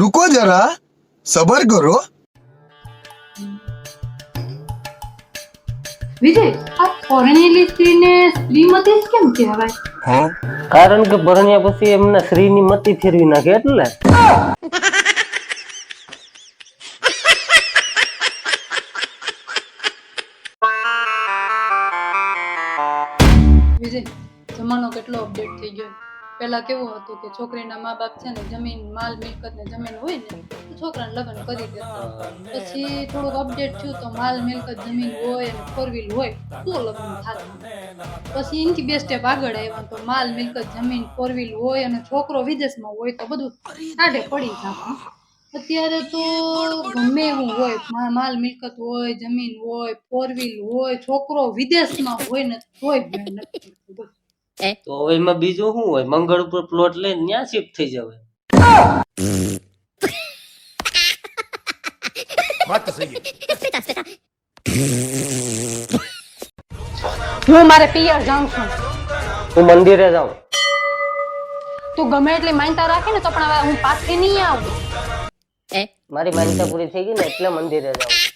રૂકો જરા સબર કરો. કારણ કે પરણ્યા પછી એમને સ્ત્રીની મતી ફેરવી નાખે એટલે. જમાનો કેટલો અપડેટ થઈ ગયો? પેલા કેવું હતું કે છોકરીના મા બાપ છે ને જમીન, માલ, મિલકત ને જમીન હોય ને છોકરાને લગ્ન કરી દેતા. પછી થોડુંક અપડેટ થયું તો માલ, મિલકત, જમીન હોય અને ફોર વ્હીલ હોય, તો લગ્ન થાય પછી એનથી બે સ્ટેપ આગળ આવ્યા તો માલ, મિલકત, જમીન ફોર વ્હીલ હોય અને છોકરો વિદેશમાં હોય તો બધું કાઢે પડી જાય. અત્યારે તો ગમે એવું હોય માલ, મિલકત હોય, જમીન હોય ફોર હોય, છોકરો વિદેશમાં હોય ને તોય. તો હવે એમાં બીજું શું હોય? મંગળ ઉપર પ્લોટ લઈને ત્યાં શિફ્ટ થઈ જવાય. હું મારે પિયર જાઉં છું. હું મંદિરે જાઉં. તું ગમે એટલી માનતા રાખે ને તો પણ હવે હું પાછી નહીં આવું. મારી માનતા પૂરી થઈ ગઈ ને એટલે મંદિરે જાઉં.